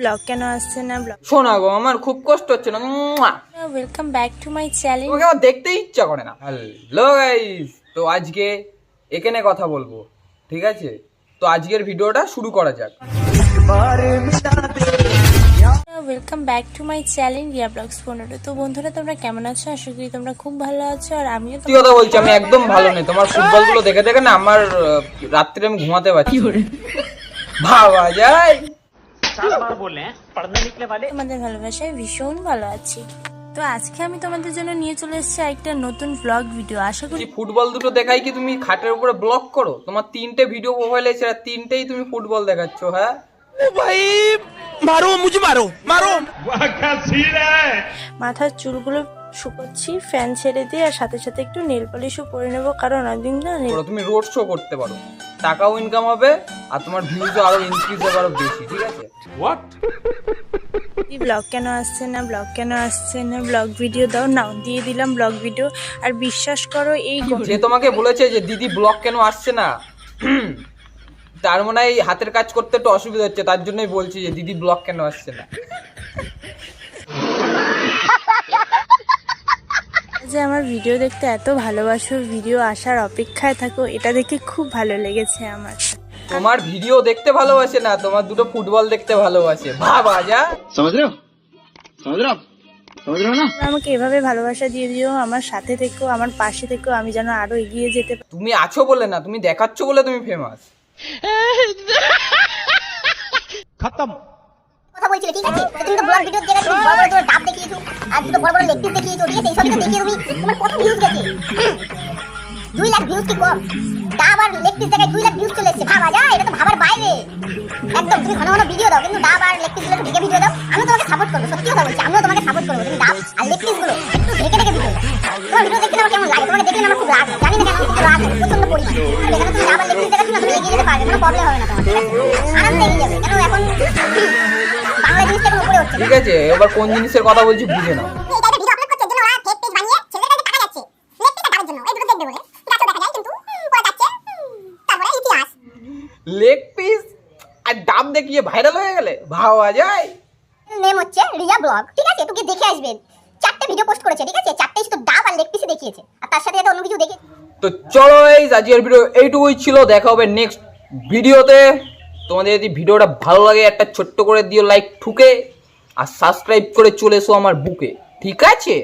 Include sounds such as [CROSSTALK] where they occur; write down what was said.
Blog কেন আসছে না ব্লগ? শোনা গো আমার খুব কষ্ট হচ্ছে না। Welcome back to my channel তোমাকে আমার দেখতেই ইচ্ছা করে না। হ্যালো গাইস তো আজকে এখানে কথা বলব ঠিক আছে? তো আজকের ভিডিওটা শুরু করা যাক। Welcome back to my channel Riya blogs পনেরো। তো বন্ধুরা তোমরা কেমন আছো? আশা করি তোমরা খুব ভালো আছো আর আমিও সত্যি কথা বলছি আমি একদম ভালো নেই। তোমার ফুটবলগুলো দেখে দেখে না আমার রাত্রে আমি ঘুমাতে পারছি ভাবা যায়। তো আজকে আমি তোমাদের জন্য নিয়ে চলে এসেছি একটা নতুন ব্লগ ভিডিও আশা করি ফুটবল দুটো দেখাই কি তুমি খাটের উপরে করো? তোমার তিনটে ভিডিও আর তিনটেই তুমি ফুটবল হ্যাঁ? ভাই মাথার চুলগুলো শুকোচ্ছি ফ্যান ছেড়ে দিয়ে আর সাথে সাথে একটু নেল পলিশ করে নেব কারণ না তুমি রোড শো করতে পারো। টাকাও ইনকাম হবে আর তোমার ভিউজও আরও ইনক্রিজ হবে আরও বেশি ঠিক আছে? হোয়াট ব্লগ কেন আসছে না ব্লগ কেন আসছে না ব্লগ ভিডিও দাও নাও দিয়ে দিলাম ব্লগ ভিডিও আর বিশ্বাস করো এই যে তোমাকে বলেছে যে দিদি ব্লগ কেন আসছে না? [CLEARS THROAT] তার মনে হয় হাতের কাজ করতে একটু অসুবিধা হচ্ছে তার জন্যই বলছি যে দিদি ব্লগ কেন আসছে না? যে আমার ভিডিও দেখতে এত ভালোবাসো ভিডিও আসার অপেক্ষায় থাকো এটা দেখে খুব ভালো লেগেছে আমার। তোমার ভিডিও দেখতে ভালোবাসে না তোমার দুটো ফুটবল দেখতে ভালোবাসে। ভাবা যা। সমুদ্র সমুদ্র আমাকে এভাবে ভালোবাসা দিয়ে দিও আমার সাথে থেকো আমার পাশে থেকো আমি যেন আরও এগিয়ে যেতে তুমি আছো বলে না তুমি দেখাচ্ছ বলে তুমি ফেমাস খতম। কথা ঠিক আছে? তুমি তো ব্লগ ভিডিও বড় বড় দেখিয়েছো আর বড় বড় দেখিয়েছো ঠিক আছে? তুমি তোমার কত ভিউজ গেছে? লাখ ভিউজ কি কম? কেমন লাগে? না না না কেন এখন ঠিক আছে, এবার কোন জিনিসের কথা বলছি বুঝে নাও এই টাইপের ভিডিও আপলোড করছে জন্য ওরা ফেক পেজ বানিয়ে ছেলেদের কাছে টাকা যাচ্ছে লেগ পিসে টাকার জন্য এই দুটো দেখবে বলে গাছও দেখা যায় কিন্তু হুম, পরে যাচ্ছে হুম, তারপরে ইতিহাস লেগ পিস আর ডাব দেখিয়ে ভাইরাল হয়ে গেলে? ভাবা যায়। নেম হচ্ছে রিয়া ব্লগ ঠিক আছে? তোকে দেখে আসবেন চারটে ভিডিও পোস্ট করেছে ঠিক আছে? চারটেই শুধু ডাব আর লেগ পিসে দেখিয়েছে। আর তার সাথে অন্য কিছু দেখে তো চলো এই আজকের ভিডিও এইটুকুই ছিল দেখা হবে নেক্সট ভিডিওতে তোমাদের যদি ভিডিওটা ভালো লাগে একটা ছোট্ট করে দিও লাইক ঠুকে আর সাবস্ক্রাইব করে চলে এসো আমার বুকে ঠিক আছে?